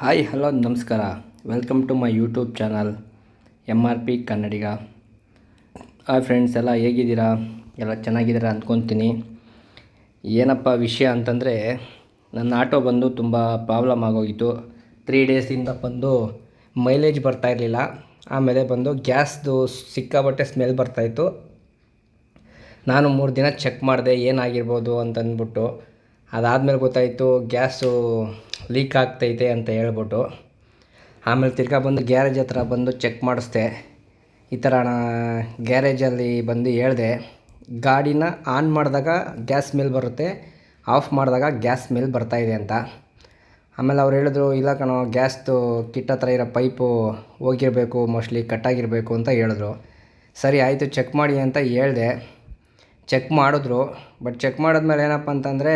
Hi, hello, ನಮಸ್ಕಾರ. Welcome to my YouTube channel M R P Kannadiga hi friends ಎಲ್ಲ ಹೇಗಿದ್ದೀರಾ? ಎಲ್ಲ ಚೆನ್ನಾಗಿದ್ದೀರಾ ಅಂದ್ಕೊತೀನಿ. ಏನಪ್ಪ ವಿಷಯ ಅಂತಂದರೆ, ನನ್ನ ಆಟೋ ಬಂದು ತುಂಬ ಪ್ರಾಬ್ಲಮ್ ಆಗೋಗಿತ್ತು. ತ್ರೀ ಡೇಸಿಂದ ಬಂದು ಮೈಲೇಜ್ ಬರ್ತಾ ಇರಲಿಲ್ಲ. ಆಮೇಲೆ ಬಂದು ಗ್ಯಾಸ್ದು ಸಿಕ್ಕಾಬಟ್ಟೆ ಸ್ಮೆಲ್ ಬರ್ತಾಯಿತ್ತು ನಾನು ಮೂರು ದಿನ ಚೆಕ್ ಮಾಡಿದೆ ಏನಾಗಿರ್ಬೋದು ಅಂತಂದ್ಬಿಟ್ಟು ಅದಾದಮೇಲೆ ಗೊತ್ತಾಯಿತು ಗ್ಯಾಸು ಲೀಕ್ ಆಗ್ತೈತೆ ಅಂತ ಹೇಳ್ಬಿಟ್ಟು ಆಮೇಲೆ ತಿರ್ಗಾ ಬಂದು ಗ್ಯಾರೇಜ್ ಹತ್ರ ಬಂದು ಚೆಕ್ ಮಾಡಿಸ್ದೆ. ಈ ಥರ ಗ್ಯಾರೇಜಲ್ಲಿ ಬಂದು ಹೇಳಿದೆ, ಗಾಡಿನ ಆನ್ ಮಾಡಿದಾಗ ಗ್ಯಾಸ್ ಸ್ಮೆಲ್ ಬರುತ್ತೆ ಆಫ್ ಮಾಡಿದಾಗ ಗ್ಯಾಸ್ ಸ್ಮೆಲ್ ಬರ್ತಾಯಿದೆ ಅಂತ. ಆಮೇಲೆ ಅವ್ರು ಹೇಳಿದ್ರು, ಇಲ್ಲ ಕಣೋ, ಗ್ಯಾಸ್ದು ಕಿಟ್ ಹತ್ರ ಇರೋ ಪೈಪು ಹೋಗಿರಬೇಕು ಮೋಸ್ಟ್ಲಿ ಕಟ್ಟಾಗಿರಬೇಕು ಅಂತ ಹೇಳಿದ್ರು. ಸರಿ, ಆಯಿತು ಚೆಕ್ ಮಾಡಿ ಅಂತ ಹೇಳಿದೆ. ಚೆಕ್ ಮಾಡಿದ್ರು ಬಟ್ ಚೆಕ್ ಮಾಡಿದ್ಮೇಲೆ ಏನಪ್ಪ ಅಂತಂದರೆ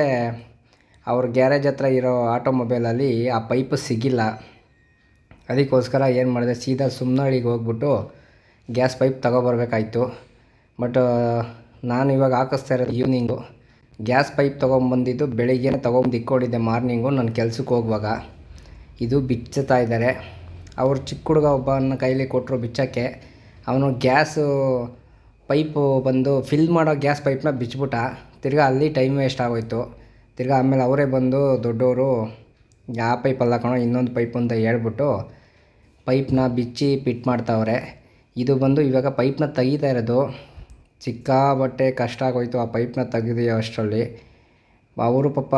ಅವ್ರ ಗ್ಯಾರೇಜ್ ಹತ್ರ ಇರೋ ಆಟೋಮೊಬೈಲಲ್ಲಿ ಆ ಪೈಪು ಸಿಗಿಲ್ಲ. ಅದಕ್ಕೋಸ್ಕರ ಏನು ಮಾಡಿದೆ, ಸೀದಾ ಸುಮ್ನಹಳ್ಳಿಗೆ ಹೋಗ್ಬಿಟ್ಟು ಗ್ಯಾಸ್ ಪೈಪ್ ತಗೊಬರ್ಬೇಕಾಯ್ತು. ಬಟ್ ನಾನು ಇವಾಗ ಹಾಕಿಸ್ತಾ ಇರೋದು ಈವ್ನಿಂಗು ಗ್ಯಾಸ್ ಪೈಪ್ ತೊಗೊಂಬಂದಿದ್ದು ಬೆಳಿಗ್ಗೆ ತೊಗೊಂಡು ಇಕ್ಕೊಂಡಿದ್ದೆ ಮಾರ್ನಿಂಗು ನನ್ನ ಕೆಲ್ಸಕ್ಕೆ ಹೋಗುವಾಗ. ಇದು ಬಿಚ್ಚುತ್ತಾ ಇದ್ದಾರೆ. ಅವರು ಚಿಕ್ಕ ಹುಡುಗ ಒಬ್ಬನ ಕೈಲಿ ಕೊಟ್ಟರು ಬಿಚ್ಚೋಕ್ಕೆ. ಅವನು ಗ್ಯಾಸು, ಪೈಪು ಬಂದು ಫಿಲ್ ಮಾಡೋ ಗ್ಯಾಸ್ ಪೈಪ್ನ ಬಿಚ್ಬಿಟ್ಟ. ತಿರ್ಗಾ ಅಲ್ಲಿ ಟೈಮ್ ವೇಸ್ಟ್ ಆಗೋಯ್ತು. ತಿರ್ಗಾ ಆಮೇಲೆ ಅವರೇ ಬಂದು ದೊಡ್ಡವರು ಯಾವ ಪೈಪಲ್ಲಿ ಹಾಕೋಣ ಕಣೋ, ಇನ್ನೊಂದು ಪೈಪ್ ಅಂತ ಹೇಳ್ಬಿಟ್ಟು ಪೈಪ್ನ ಬಿಚ್ಚಿ ಪಿಟ್ ಮಾಡ್ತಾವ್ರೆ. ಇದು ಬಂದು ಇವಾಗ ಪೈಪ್ನ ತೆಗೀತಾ ಇರೋದು. ಸಿಕ್ಕಾಬಟ್ಟೆ ಕಷ್ಟ ಆಗೋಯ್ತು ಆ ಪೈಪ್ನ ತೆಗೆದಿಯೋ ಅಷ್ಟರಲ್ಲಿ. ಅವರು ಪಾಪ,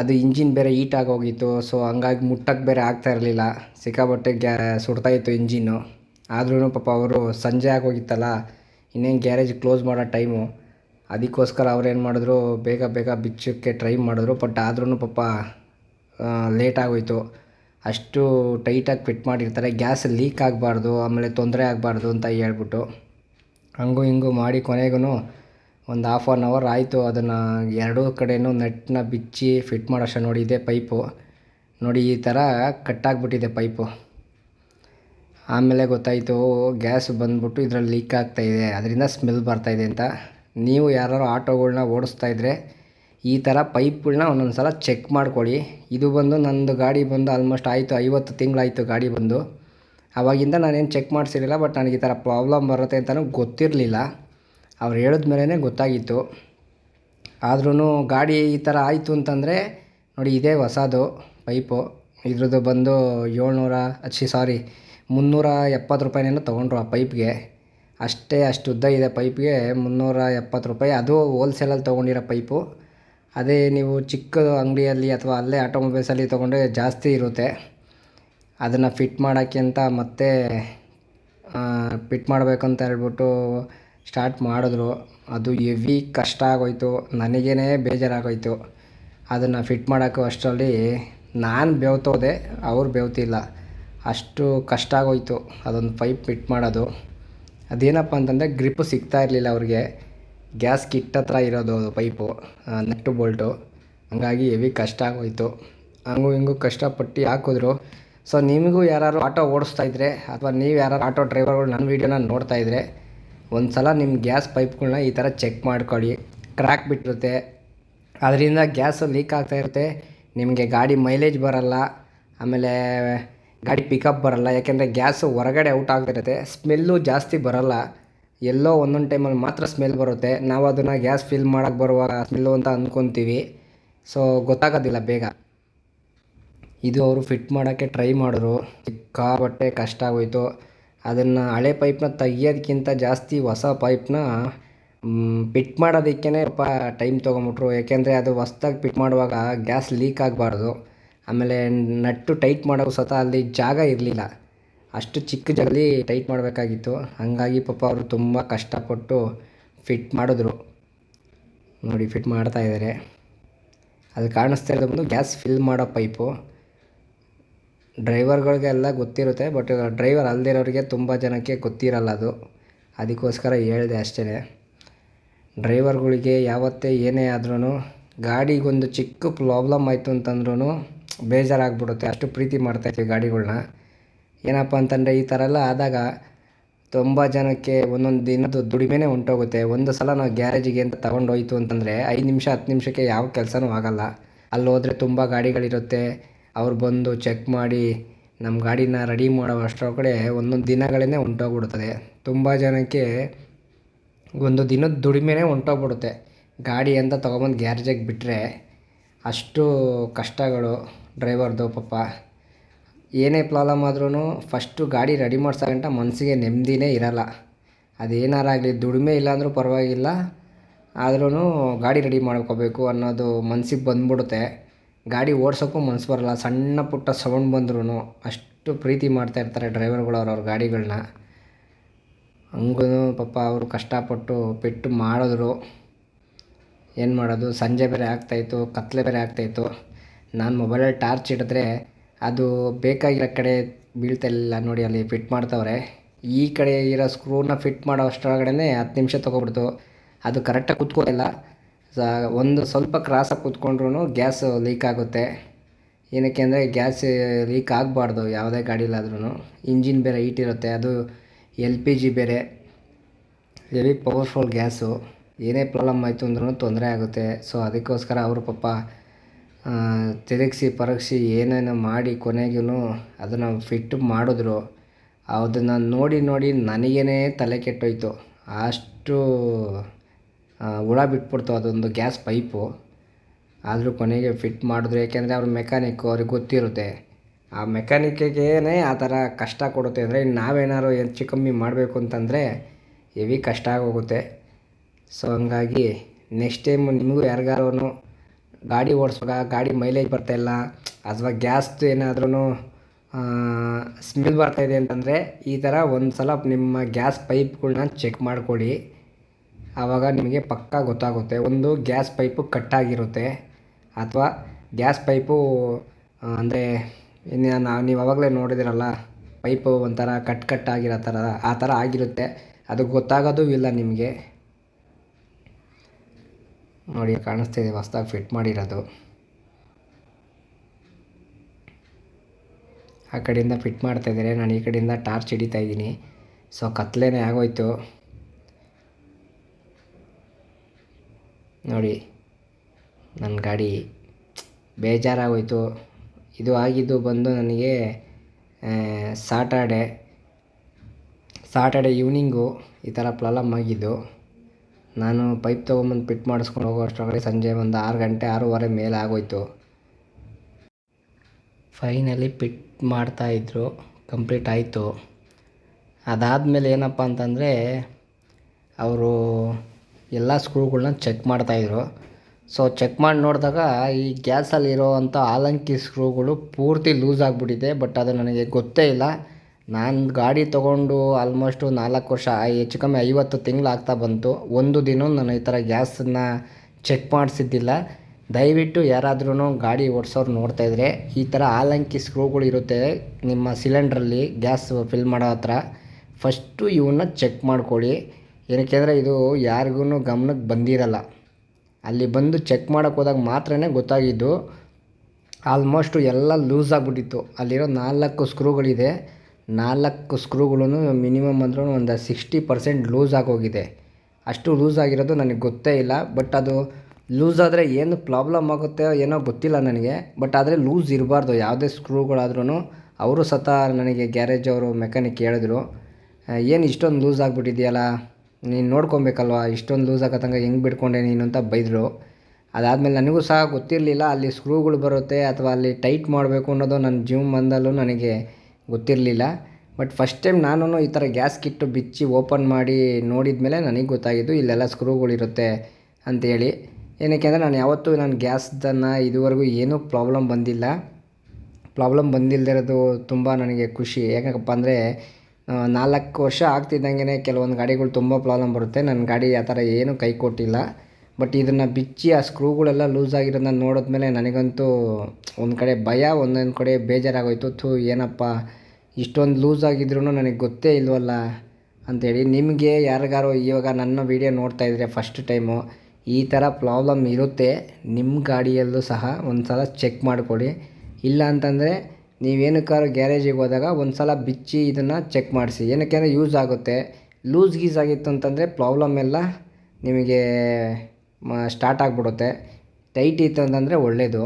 ಅದು ಇಂಜಿನ್ ಬೇರೆ ಹೀಟ್ ಆಗೋಗಿತ್ತು, ಸೊ ಹಂಗಾಗಿ ಮುಟ್ಟಕ್ಕೆ ಬೇರೆ ಆಗ್ತಾ ಇರಲಿಲ್ಲ. ಸಿಕ್ಕಾಬಟ್ಟೆ ಗ್ಯಾ ಸುಡ್ತಾಯಿತ್ತು ಇಂಜಿನ್ನು. ಆದ್ರೂ ಪಾಪ ಅವರು ಸಂಜೆ ಆಗೋಗಿತ್ತಲ್ಲ, ಇನ್ನೇನು ಗ್ಯಾರೇಜ್ ಕ್ಲೋಸ್ ಮಾಡೋ ಟೈಮು. ಅದಕ್ಕೋಸ್ಕರ ಅವ್ರೇನು ಮಾಡಿದ್ರು, ಬೇಗ ಬೇಗ ಬಿಚ್ಚೋಕ್ಕೆ ಟ್ರೈ ಮಾಡಿದ್ರು ಬಟ್ ಆದ್ರೂ ಪಾಪ ಲೇಟ್ ಆಗೋಯ್ತು. ಅಷ್ಟು ಟೈಟಾಗಿ ಫಿಟ್ ಮಾಡಿರ್ತಾರೆ. ಗ್ಯಾಸ್ ಲೀಕ್ ಆಗಬಾರ್ದು, ಆಮೇಲೆ ತೊಂದರೆ ಆಗಬಾರ್ದು ಅಂತ ಹೇಳ್ಬಿಟ್ಟು ಹಂಗೂ ಹಿಂಗೂ ಮಾಡಿ ಕೊನೆಗೂ ಒಂದು ಹಾಫ್ ಆನ್ ಅವರ್ ಆಯಿತು. ಅದನ್ನು ಎರಡೂ ಕಡೆಯೂ ನೆಟ್ಟನ್ನ ಬಿಚ್ಚಿ ಫಿಟ್ ಮಾಡೋಷ್ಟು ನೋಡಿ ಇದೆ ಪೈಪು. ನೋಡಿ ಈ ಥರ ಕಟ್ಟಾಗ್ಬಿಟ್ಟಿದೆ ಪೈಪು. ಆಮೇಲೆ ಗೊತ್ತಾಯಿತು ಗ್ಯಾಸ್ ಬಂದ್ಬಿಟ್ಟು ಇದರಲ್ಲಿ ಲೀಕ್ ಆಗ್ತಾಯಿದೆ ಅದರಿಂದ ಸ್ಮೆಲ್ ಬರ್ತಾಯಿದೆ ಅಂತ. ನೀವು ಯಾರು ಆಟೋಗಳ್ನ ಓಡಿಸ್ತಾ ಇದ್ದರೆ ಈ ಥರ ಪೈಪ್ಗಳ್ನ ಒಂದೊಂದು ಸಲ ಚೆಕ್ ಮಾಡ್ಕೊಳ್ಳಿ. ಇದು ಬಂದು ನಂದು ಗಾಡಿ ಬಂದು ಆಲ್ಮೋಸ್ಟ್ ಆಯಿತು, ಐವತ್ತು ತಿಂಗಳಾಯಿತು ಗಾಡಿ ಬಂದು. ಆವಾಗಿಂದ ನಾನೇನು ಚೆಕ್ ಮಾಡಿಸಿರಲಿಲ್ಲ ಬಟ್ ನನಗೆ ಈ ಥರ ಪ್ರಾಬ್ಲಮ್ ಬರುತ್ತೆ ಅಂತಲೂ ಗೊತ್ತಿರಲಿಲ್ಲ. ಅವ್ರು ಹೇಳಿದ ಮೇಲೇ ಗೊತ್ತಾಗಿತ್ತು. ಆದ್ರೂ ಗಾಡಿ ಈ ಥರ ಆಯಿತು ಅಂತಂದರೆ, ನೋಡಿ ಇದೇ ಹೊಸದು ಪೈಪು. ಇದ್ರದ್ದು ಬಂದು ಏಳ್ನೂರ ಅಚ್ಚಿ ಸಾರಿ ಮುನ್ನೂರ ಎಪ್ಪತ್ತು ರೂಪಾಯಿನೇನೋ ತೊಗೊಂಡ್ರು ಆ ಪೈಪ್ಗೆ. ಅಷ್ಟೇ ಅಷ್ಟು ಉದ್ದ ಇದೆ ಪೈಪ್ಗೆ, ಮುನ್ನೂರ ಎಪ್ಪತ್ತು ರೂಪಾಯಿ. ಅದು ಹೋಲ್ಸೇಲಲ್ಲಿ ತೊಗೊಂಡಿರೋ ಪೈಪು. ಅದೇ ನೀವು ಚಿಕ್ಕ ಅಂಗಡಿಯಲ್ಲಿ ಅಥವಾ ಅಲ್ಲೇ ಆಟೋಮೊಬೈಲ್ಸಲ್ಲಿ ತೊಗೊಂಡ್ರೆ ಜಾಸ್ತಿ ಇರುತ್ತೆ. ಅದನ್ನು ಫಿಟ್ ಮಾಡೋಕ್ಕೆ ಅಂತ ಮತ್ತೆ ಫಿಟ್ ಮಾಡಬೇಕಂತ ಹೇಳ್ಬಿಟ್ಟು ಸ್ಟಾರ್ಟ್ ಮಾಡಿದ್ರು. ಅದು ಹೆವಿ ಕಷ್ಟ ಆಗೋಯ್ತು. ನನಗೇ ಬೇಜಾರಾಗೋಯಿತು. ಅದನ್ನು ಫಿಟ್ ಮಾಡೋಕ್ಕೂ ಅಷ್ಟರಲ್ಲಿ ನಾನು ಬೆವ್ತೋದೆ, ಅವ್ರು ಬೆವ್ತಿಲ್ಲ. ಅಷ್ಟು ಕಷ್ಟ ಆಗೋಯ್ತು ಅದೊಂದು ಪೈಪ್ ಫಿಟ್ ಮಾಡೋದು. ಅದೇನಪ್ಪ ಅಂತಂದರೆ ಗ್ರಿಪ್ಪು ಸಿಗ್ತಾ ಇರಲಿಲ್ಲ ಅವ್ರಿಗೆ. ಗ್ಯಾಸ್ ಕಿಟ್ ಹತ್ರ ಇರೋದು ಪೈಪು ನಟ್ಟು ಬೋಲ್ಟು ಹಂಗಾಗಿ ಹೆವಿ ಕಷ್ಟ ಆಗೋಯ್ತು. ಹಂಗೂ ಹಿಂಗೂ ಕಷ್ಟಪಟ್ಟು ಹಾಕಿದ್ರು. ಸೊ ನಿಮಗೂ ಯಾರು ಆಟೋ ಓಡಿಸ್ತಾ ಇದ್ದರೆ ಅಥವಾ ನೀವು ಯಾರು ಆಟೋ ಡ್ರೈವರ್ಗಳು ನನ್ನ ವೀಡಿಯೋನ ನೋಡ್ತಾ ಇದ್ದರೆ ಒಂದು ಸಲ ನಿಮ್ಮ ಗ್ಯಾಸ್ ಪೈಪ್ಗಳನ್ನ ಈ ಥರ ಚೆಕ್ ಮಾಡ್ಕೊಳ್ಳಿ. ಕ್ರ್ಯಾಕ್ ಬಿಟ್ಟಿರುತ್ತೆ. ಅದರಿಂದ ಗ್ಯಾಸು ಲೀಕ್ ಆಗ್ತಾ ಇರುತ್ತೆ. ನಿಮಗೆ ಗಾಡಿ ಮೈಲೇಜ್ ಬರೋಲ್ಲ. ಆಮೇಲೆ ಗಾಡಿ ಪಿಕಪ್ ಬರಲ್ಲ, ಯಾಕೆಂದರೆ ಗ್ಯಾಸು ಹೊರಗಡೆ ಔಟ್ ಆಗ್ತಿರುತ್ತೆ ಸ್ಮೆಲ್ಲು ಜಾಸ್ತಿ ಬರಲ್ಲ. ಎಲ್ಲೋ ಒಂದೊಂದು ಟೈಮಲ್ಲಿ ಮಾತ್ರ ಸ್ಮೆಲ್ ಬರುತ್ತೆ. ನಾವು ಅದನ್ನು ಗ್ಯಾಸ್ ಫಿಲ್ ಮಾಡೋಕ್ಕೆ ಬರುವಾಗ ಸ್ಮೆಲ್ಲು ಅಂತ ಅಂದ್ಕೊತೀವಿ ಸೊ ಗೊತ್ತಾಗೋದಿಲ್ಲ ಬೇಗ. ಇದು ಅವರು ಫಿಟ್ ಮಾಡೋಕ್ಕೆ ಟ್ರೈ ಮಾಡಿದ್ರು. ಸಿಕ್ಕಾಬಟ್ಟೆ ಕಷ್ಟ ಆಗೋಯ್ತು. ಅದನ್ನು ಹಳೆ ಪೈಪ್ನ ತೆಗಿಯೋದಕ್ಕಿಂತ ಜಾಸ್ತಿ ಹೊಸ ಪೈಪ್ನ ಫಿಟ್ ಮಾಡೋದಕ್ಕೇ ಸ್ವಲ್ಪ ಟೈಮ್ ತೊಗೊಂಬಿಟ್ರು. ಯಾಕೆಂದರೆ ಅದು ಹೊಸ್ದಾಗಿ ಫಿಟ್ ಮಾಡುವಾಗ ಗ್ಯಾಸ್ ಲೀಕ್ ಆಗಬಾರ್ದು. ಆಮೇಲೆ ನಟ್ಟು ಟೈಟ್ ಮಾಡೋ ಸತ ಅಲ್ಲಿ ಜಾಗ ಇರಲಿಲ್ಲ. ಅಷ್ಟು ಚಿಕ್ಕ ಜಾಗದಲ್ಲಿ ಟೈಟ್ ಮಾಡಬೇಕಾಗಿತ್ತು. ಹಾಗಾಗಿ ಪಾಪ ಅವರು ತುಂಬ ಕಷ್ಟಪಟ್ಟು ಫಿಟ್ ಮಾಡಿದ್ರು. ನೋಡಿ, ಫಿಟ್ ಮಾಡ್ತಾ ಇದ್ದಾರೆ ಅದು ಕಾಣಿಸ್ತಾ ಇರೋದು ಬಂದು ಗ್ಯಾಸ್ ಫಿಲ್ ಮಾಡೋ ಪೈಪು. ಡ್ರೈವರ್ಗಳಿಗೆಲ್ಲ ಗೊತ್ತಿರುತ್ತೆ, ಬಟ್ ಡ್ರೈವರ್ ಅಲ್ದಿರೋರಿಗೆ ತುಂಬ ಜನಕ್ಕೆ ಗೊತ್ತಿರಲ್ಲ ಅದು. ಅದಕ್ಕೋಸ್ಕರ ಹೇಳಿದೆ ಅಷ್ಟೇ ಡ್ರೈವರ್ಗಳಿಗೆ ಯಾವತ್ತೇ ಏನೇ ಆದ್ರೂ ಗಾಡಿಗೊಂದು ಚಿಕ್ಕ ಪ್ರಾಬ್ಲಮ್ ಆಯಿತು ಅಂತಂದ್ರೂ ಬೇಜಾರಾಗ್ಬಿಡುತ್ತೆ. ಅಷ್ಟು ಪ್ರೀತಿ ಮಾಡ್ತಾಯಿರ್ತೀವಿ ಗಾಡಿಗಳನ್ನ ಏನಪ್ಪ ಅಂತಂದರೆ ಈ ಥರ ಎಲ್ಲ ಆದಾಗ ತುಂಬ ಜನಕ್ಕೆ ಒಂದೊಂದು ದಿನದ ದುಡಿಮೆನೇ ಹೊಂಟೋಗುತ್ತೆ ಒಂದು ಸಲ ನಾವು ಗ್ಯಾರೇಜಿಗೆ ಅಂತ ತಗೊಂಡೋಯ್ತು ಅಂತಂದರೆ ಐದು ನಿಮಿಷ, ಹತ್ತು ನಿಮಿಷಕ್ಕೆ ಯಾವ ಕೆಲಸನೂ ಆಗೋಲ್ಲ. ಅಲ್ಲಿ ಹೋದರೆ ತುಂಬ ಗಾಡಿಗಳಿರುತ್ತೆ. ಅವ್ರು ಬಂದು ಚೆಕ್ ಮಾಡಿ ನಮ್ಮ ಗಾಡಿನ ರೆಡಿ ಮಾಡೋ ಅಷ್ಟರೊಳಗಡೆ ಒಂದೊಂದು ದಿನಗಳೇ ಹೊಂಟೋಗ್ಬಿಡ್ತದೆ ತುಂಬ ಜನಕ್ಕೆ ಒಂದು ದಿನದ ದುಡಿಮೆನೇ ಹೊಂಟೋಗ್ಬಿಡುತ್ತೆ ಗಾಡಿ ಅಂತ ತೊಗೊಬಂದು ಗ್ಯಾರೇಜಿಗೆ ಬಿಟ್ಟರೆ ಅಷ್ಟು ಕಷ್ಟಗಳು ಡ್ರೈವರ್ದು ಪಾಪ. ಏನೇ ಪ್ರಾಬ್ಲಮ್ ಆದ್ರೂ ಫಸ್ಟು ಗಾಡಿ ರೆಡಿ ಮಾಡ್ಸೋ ಗಂಟ ಮನಸ್ಸಿಗೆ ನೆಮ್ಮದಿನೇ ಇರಲ್ಲ. ಅದೇನಾರಾಗಲಿ ದುಡಿಮೆ ಇಲ್ಲಾಂದರೂ ಪರವಾಗಿಲ್ಲ. ಆದ್ರೂ ಗಾಡಿ ರೆಡಿ ಮಾಡ್ಕೋಬೇಕು ಅನ್ನೋದು ಮನ್ಸಿಗೆ ಬಂದ್ಬಿಡುತ್ತೆ. ಗಾಡಿ ಓಡ್ಸೋಕ್ಕೂ ಮನಸ್ಸು ಬರಲ್ಲ. ಸಣ್ಣ ಪುಟ್ಟ ಸೌಂಡ್ ಬಂದ್ರೂ ಅಷ್ಟು ಪ್ರೀತಿ ಮಾಡ್ತಾಯಿರ್ತಾರೆ ಡ್ರೈವರ್ಗಳು ಅವ್ರವ್ರ ಗಾಡಿಗಳನ್ನ. ಹಂಗೂ ಪಾಪ ಅವರು ಕಷ್ಟಪಟ್ಟು ಪೆಟ್ಟು ಮಾಡಿದ್ರು. ಏನು ಮಾಡೋದು? ಸಂಜೆ ಬೇರೆ ಆಗ್ತಾಯಿತ್ತು ಕತ್ತಲೆ ಬೇರೆ ಆಗ್ತಾಯಿತ್ತು ನಾನು ಮೊಬೈಲಲ್ಲಿ ಟಾರ್ಚ್ ಹಿಡಿದ್ರೆ ಅದು ಬೇಕಾಗಿರೋ ಕಡೆ ಬೀಳ್ತಾಯಿಲ್ಲ ನೋಡಿ, ಅಲ್ಲಿ ಫಿಟ್ ಮಾಡ್ತವ್ರೆ. ಈ ಕಡೆ ಇರೋ ಸ್ಕ್ರೂನ ಫಿಟ್ ಮಾಡೋ ಅಷ್ಟರೊಳಗಡೆ ಹತ್ತು ನಿಮಿಷ ತೊಗೊಬಿಡ್ತು. ಅದು ಕರೆಕ್ಟಾಗಿ ಕೂತ್ಕೊಳ್ಳಿಲ್ಲ ಒಂದು ಸ್ವಲ್ಪ ಕ್ರಾಸಾಗಿ ಕೂತ್ಕೊಂಡ್ರೂ ಗ್ಯಾಸ್ ಲೀಕ್ ಆಗುತ್ತೆ. ಏನಕ್ಕೆ ಅಂದರೆ ಗ್ಯಾಸ್ ಲೀಕ್ ಆಗಬಾರ್ದು, ಯಾವುದೇ ಗಾಡಿಲಾದ್ರೂ ಇಂಜಿನ್ ಬೇರೆ ಹೀಟ್ ಇರುತ್ತೆ, ಅದು ಎಲ್ ಪಿ ಜಿ ಬೇರೆ. ಹೆವಿ ಪವರ್ಫುಲ್ ಗ್ಯಾಸು ಏನೇ ಪ್ರಾಬ್ಲಮ್ ಆಯಿತು ಅಂದ್ರೂ ತೊಂದರೆ ಆಗುತ್ತೆ. ಸೊ ಅದಕ್ಕೋಸ್ಕರ ಅವರು ಪಾಪ ತಿರುಗಿಸಿ ಪರಗಿಸಿ ಏನೇನೋ ಮಾಡಿ ಕೊನೆಗೂ ಅದನ್ನು ಫಿಟ್ ಮಾಡಿದ್ರು. ಅದನ್ನು ನೋಡಿ ನೋಡಿ ನನಗೇ ತಲೆ ಕೆಟ್ಟೋಯ್ತು. ಅಷ್ಟು ಹುಳ ಬಿಟ್ಬಿಡ್ತು ಅದೊಂದು ಗ್ಯಾಸ್ ಪೈಪು. ಆದರೂ ಕೊನೆಗೆ ಫಿಟ್ ಮಾಡಿದ್ರು. ಏಕೆಂದರೆ ಅವ್ರ ಮೆಕ್ಯಾನಿಕ್ಕು ಅವ್ರಿಗೆ ಗೊತ್ತಿರುತ್ತೆ. ಆ ಮೆಕ್ಯಾನಿಕ್ಕಿಗೇ ಆ ಥರ ಕಷ್ಟ ಕೊಡುತ್ತೆ ಅಂದರೆ ನಾವೇನಾದ್ರು ಹೆಚ್ಚು ಕಮ್ಮಿ ಮಾಡಬೇಕು ಅಂತಂದರೆ ಹೆವಿ ಕಷ್ಟ ಆಗೋಗುತ್ತೆ. ಸೊ ಹಂಗಾಗಿ ನೆಕ್ಸ್ಟ್ ಟೈಮು ನಿಮಗೂ ಯಾರಿಗಾರು ಗಾಡಿ ಓಡಿಸುವಾಗ ಗಾಡಿ ಮೈಲೇಜ್ ಬರ್ತಾ ಇಲ್ಲ. ಅಥವಾ ಗ್ಯಾಸ್ದು ಏನಾದ್ರೂ ಸ್ಮೆಲ್ ಇದೆ ಅಂತಂದರೆ ಈ ಥರ ಒಂದು ಸಲ ನಿಮ್ಮ ಗ್ಯಾಸ್ ಪೈಪ್ಗಳ್ನ ಚೆಕ್ ಮಾಡಿಕೊಡಿ. ಆವಾಗ ನಿಮಗೆ ಪಕ್ಕಾ ಗೊತ್ತಾಗುತ್ತೆ. ಒಂದು ಗ್ಯಾಸ್ ಪೈಪು ಕಟ್ಟಾಗಿರುತ್ತೆ ಅಥವಾ ಗ್ಯಾಸ್ ಪೈಪು ಅಂದರೆ ನೀವು ಆವಾಗಲೇ ನೋಡಿದಿರಲ್ಲ ಪೈಪು ಒಂಥರ ಕಟ್ ಕಟ್ಟಾಗಿರೋ ಥರ ಆ ಥರ ಆಗಿರುತ್ತೆ. ಅದು ಗೊತ್ತಾಗೋದು ಇಲ್ಲ ನಿಮಗೆ. ನೋಡಿ ಕಾಣಿಸ್ತಿದೆ ಹೊಸ್ದಾಗಿ ಫಿಟ್ ಮಾಡಿರೋದು. ಆ ಕಡೆಯಿಂದ ಫಿಟ್ ಮಾಡ್ತಾಯಿದ್ದಾರೆ ನಾನು ಈ ಕಡೆಯಿಂದ ಟಾರ್ಚ್ ಹಿಡಿತಾ ಇದ್ದೀನಿ. ಸೊ, ಕತ್ಲೇನೆ ಆಗೋಯ್ತು. ನೋಡಿ ನನ್ನ ಗಾಡಿ ಬೇಜಾರಾಗೋಯ್ತು. ಇದು ಆಗಿದ್ದು ಬಂದು ನನಗೆ ಸಾಟರ್ಡೆ ಸಾಟರ್ಡೆ ಈವ್ನಿಂಗು ಈ ಥರ ಪ್ರಾಬ್ಲಮ್ ಆಗಿದ್ದು. ನಾನು ಪೈಪ್ ತೊಗೊಂಬಂದು ಪಿಟ್ ಮಾಡಿಸ್ಕೊಂಡು ಹೋಗೋ ಸಂಜೆ ಒಂದು ಆರು ಗಂಟೆ, ಆರೂವರೆ ಮೇಲೆ ಆಗೋಯ್ತು ಫೈನಲಿ ಫಿಟ್ ಮಾಡ್ತಾಯಿದ್ರು ಕಂಪ್ಲೀಟ್ ಆಯಿತು. ಅದಾದಮೇಲೆ ಏನಪ್ಪ ಅಂತಂದರೆ, ಅವರು ಎಲ್ಲ ಸ್ಕ್ರೂಗಳನ್ನ ಚೆಕ್ ಮಾಡ್ತಾಯಿದ್ರು ಸೊ ಚೆಕ್ ಮಾಡಿ ನೋಡಿದಾಗ ಈ ಗ್ಯಾಸಲ್ಲಿರೋ ಅಂಥ ಆಲಂಕಿ ಸ್ಕ್ರೂಗಳು ಪೂರ್ತಿ ಲೂಸ್ ಆಗಿಬಿಟ್ಟಿದೆ ಬಟ್ ಅದು ನನಗೆ ಗೊತ್ತೇ ಇಲ್ಲ. ನಾನು ಗಾಡಿ ತೊಗೊಂಡು ಆಲ್ಮೋಸ್ಟು ನಾಲ್ಕು ವರ್ಷ ಹೆಚ್ಚು ಕಮ್ಮಿ ಐವತ್ತು ತಿಂಗಳು ಆಗ್ತಾ ಬಂತು. ಒಂದು ದಿನ ನಾನು ಈ ಥರ ಗ್ಯಾಸನ್ನು ಚೆಕ್ ಮಾಡಿಸಿದ್ದಿಲ್ಲ. ದಯವಿಟ್ಟು ಯಾರಾದ್ರೂ ಗಾಡಿ ಓಡಿಸೋರು ನೋಡ್ತಾಯಿದ್ರೆ ಈ ಥರ ಆಲಂಕಿ ಸ್ಕ್ರೂಗಳು ಇರುತ್ತೆ ನಿಮ್ಮ ಸಿಲಿಂಡ್ರಲ್ಲಿ ಗ್ಯಾಸ್ ಫಿಲ್ ಮಾಡೋ ಹತ್ರ. ಫಸ್ಟು ಇವನ್ನ ಚೆಕ್ ಮಾಡ್ಕೊಳ್ಳಿ. ಏನಕ್ಕೆಂದರೆ ಇದು ಯಾರಿಗೂ ಗಮನಕ್ಕೆ ಬಂದಿರಲ್ಲ. ಅಲ್ಲಿ ಬಂದು ಚೆಕ್ ಮಾಡೋಕ್ಕೆ ಹೋದಾಗ ಮಾತ್ರನೇ ಗೊತ್ತಾಗಿದ್ದು ಆಲ್ಮೋಸ್ಟು ಎಲ್ಲ ಲೂಸ್ ಆಗಿಬಿಟ್ಟಿತ್ತು. ಅಲ್ಲಿರೋ ನಾಲ್ಕು ಸ್ಕ್ರೂಗಳಿದೆ ನಾಲ್ಕು ಸ್ಕ್ರೂಗಳೂ ಮಿನಿಮಮ್ ಅಂದ್ರೂ ಒಂದು ಸಿಕ್ಸ್ಟಿ ಪರ್ಸೆಂಟ್ ಲೂಸ್ ಆಗೋಗಿದೆ. ಅಷ್ಟು ಲೂಸ್ ಆಗಿರೋದು ನನಗೆ ಗೊತ್ತೇ ಇಲ್ಲ, ಬಟ್ ಅದು ಲೂಸ್ ಆದರೆ ಏನು ಪ್ರಾಬ್ಲಮ್ ಆಗುತ್ತೆ ಏನೋ ಗೊತ್ತಿಲ್ಲ ನನಗೆ. ಬಟ್ ಆದರೆ ಲೂಸ್ ಇರಬಾರ್ದು, ಯಾವುದೇ ಸ್ಕ್ರೂಗಳಾದ್ರೂ ಅವರು ಸತ ನನಗೆ ಗ್ಯಾರೇಜ್ ಅವರು ಮೆಕ್ಯಾನಿಕ್ ಹೇಳಿದ್ರು, ಏನು ಇಷ್ಟೊಂದು ಲೂಸ್ ಆಗಿಬಿಟ್ಟಿದೆಯಲ್ಲ, ನೀನು ನೋಡ್ಕೊಬೇಕಲ್ವ, ಇಷ್ಟೊಂದು ಲೂಸ್ ಆಗತ್ತಂಗೆ ಹೆಂಗೆ ಬಿಟ್ಕೊಂಡೆ ನೀನು? ಅಂತ ಬೈದರು. ಅದಾದಮೇಲೆ ನನಗೂ ಸಹ ಗೊತ್ತಿರಲಿಲ್ಲ, ಅಲ್ಲಿ ಸ್ಕ್ರೂಗಳು ಬರುತ್ತೆ ಅಥವಾ ಅಲ್ಲಿ ಟೈಟ್ ಮಾಡಬೇಕು ಅನ್ನೋದು ನನ್ನ ಜೀವನದಲ್ಲೂ ನನಗೆ ಗೊತ್ತಿರಲಿಲ್ಲ. ಬಟ್ ಫಸ್ಟ್ ಟೈಮ್ ನಾನು ಈ ಥರ ಗ್ಯಾಸ್ ಕಿಟ್ಟು ಬಿಚ್ಚಿ ಓಪನ್ ಮಾಡಿ ನೋಡಿದ ಮೇಲೆ ನನಗೆ ಗೊತ್ತಾಗಿದ್ದು ಇಲ್ಲೆಲ್ಲ ಸ್ಕ್ರೂಗಳಿರುತ್ತೆ ಅಂತೇಳಿ. ಏನಕ್ಕೆ ಅಂದರೆ ನಾನು ಯಾವತ್ತೂ ನಾನು ಗ್ಯಾಸ್ದನ್ನು ಇದುವರೆಗೂ ಏನೂ ಪ್ರಾಬ್ಲಮ್ ಬಂದಿಲ್ಲ. ಪ್ರಾಬ್ಲಮ್ ಬಂದಿಲ್ಲದಿರೋದು ತುಂಬ ನನಗೆ ಖುಷಿ. ಯಾಕಪ್ಪ ಅಂದರೆ ನಾಲ್ಕು ವರ್ಷ ಆಗ್ತಿದ್ದಂಗೆ ಕೆಲವೊಂದು ಗಾಡಿಗಳು ತುಂಬ ಪ್ರಾಬ್ಲಮ್ ಬರುತ್ತೆ. ನನ್ನ ಗಾಡಿ ಆ ಥರ ಏನೂ ಕೈ ಕೊಟ್ಟಿಲ್ಲ. ಬಟ್ ಇದನ್ನು ಬಿಚ್ಚಿ ಆ ಸ್ಕ್ರೂಗಳೆಲ್ಲ ಲೂಸ್ ಆಗಿರೋದನ್ನ ನೋಡಿದ್ಮೇಲೆ ನನಗಂತೂ ಒಂದು ಕಡೆ ಭಯ, ಒಂದೊಂದು ಕಡೆ ಬೇಜಾರಾಗೋಯ್ತು. ಥೂ, ಏನಪ್ಪ? ಇಷ್ಟೊಂದು ಲೂಸ್ ಆಗಿದ್ರೂ ನನಗೆ ಗೊತ್ತೇ ಇಲ್ವಲ್ಲ ಅಂಥೇಳಿ ನಿಮಗೆ ಯಾರಿಗಾರು ಇವಾಗ ನನ್ನ ವೀಡಿಯೋ ನೋಡ್ತಾ ಇದ್ದರೆ ಫಸ್ಟ್ ಟೈಮು ಈ ಥರ ಪ್ರಾಬ್ಲಮ್ ಇರುತ್ತೆ ನಿಮ್ಮ ಗಾಡಿಯಲ್ಲೂ ಸಹ ಒಂದು ಸಲ ಚೆಕ್ ಮಾಡಿಕೊಡಿ ಇಲ್ಲ ಅಂತಂದರೆ ನೀವೇನಕ್ಕಾದ್ರು ಗ್ಯಾರೇಜಿಗೆ ಹೋದಾಗ ಒಂದು ಸಲ ಬಿಚ್ಚಿ ಇದನ್ನು ಚೆಕ್ ಮಾಡಿಸಿ. ಏನಕ್ಕೆ ಯೂಸ್ ಆಗುತ್ತೆ. ಲೂಸ್ ಗೀಸ್ ಆಗಿತ್ತು ಅಂತಂದರೆ ಪ್ರಾಬ್ಲಮ್ ಎಲ್ಲ ನಿಮಗೆ ಸ್ಟಾರ್ಟ್ ಆಗಿಬಿಡುತ್ತೆ. ಟೈಟ್ ಇತ್ತು ಅಂತಂದರೆ ಒಳ್ಳೆಯದು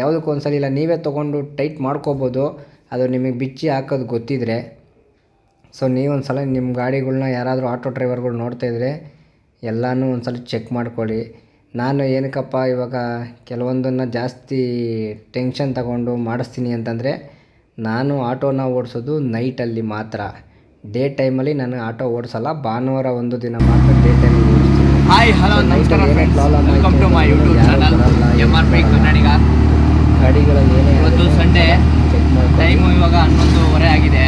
ಯಾವುದಕ್ಕೂ ಒಂದ್ಸಲ ಇಲ್ಲ, ನೀವೇ ತೊಗೊಂಡು ಟೈಟ್ ಮಾಡ್ಕೋಬೋದು. ಅದು ನಿಮಗೆ ಬಿಚ್ಚಿ ಹಾಕೋದು ಗೊತ್ತಿದ್ರೆ. ಸೊ ನೀವೊಂದು ಸಲ ನಿಮ್ಮ ಗಾಡಿಗಳ್ನ ಯಾರಾದರೂ ಆಟೋ ಡ್ರೈವರ್ಗಳು ನೋಡ್ತಾ ಇದ್ದರೆ ಎಲ್ಲನೂ ಒಂದು ಸಲ ಚೆಕ್ ಮಾಡ್ಕೊಳ್ಳಿ. ನಾನು ಏನಕ್ಕಪ್ಪ, ಇವಾಗ ಕೆಲವೊಂದನ್ನು ಜಾಸ್ತಿ ಟೆನ್ಷನ್ ತಗೊಂಡು ಮಾಡಿಸ್ತೀನಿ ಅಂತಂದರೆ ನಾನು ಆಟೋನ ಓಡಿಸೋದು ನೈಟಲ್ಲಿ ಮಾತ್ರ. ಡೇ ಟೈಮಲ್ಲಿ ನಾನು ಆಟೋ ಓಡಿಸಲ್ಲ, ಭಾನುವಾರ ಒಂದು ದಿನ ಮಾತ್ರ ಡೇ ಟೈಮಲ್ಲಿ ಹಾಯ್ ಹಲೋ ನಮಸ್ಕಾರ friends welcome to my YouTube channel M R P Kannadiga ಇವತ್ತು ಸಂಡೇ ಟೈಮು ಇವಾಗ ಹನ್ನೊಂದುವರೆ ಆಗಿದೆ.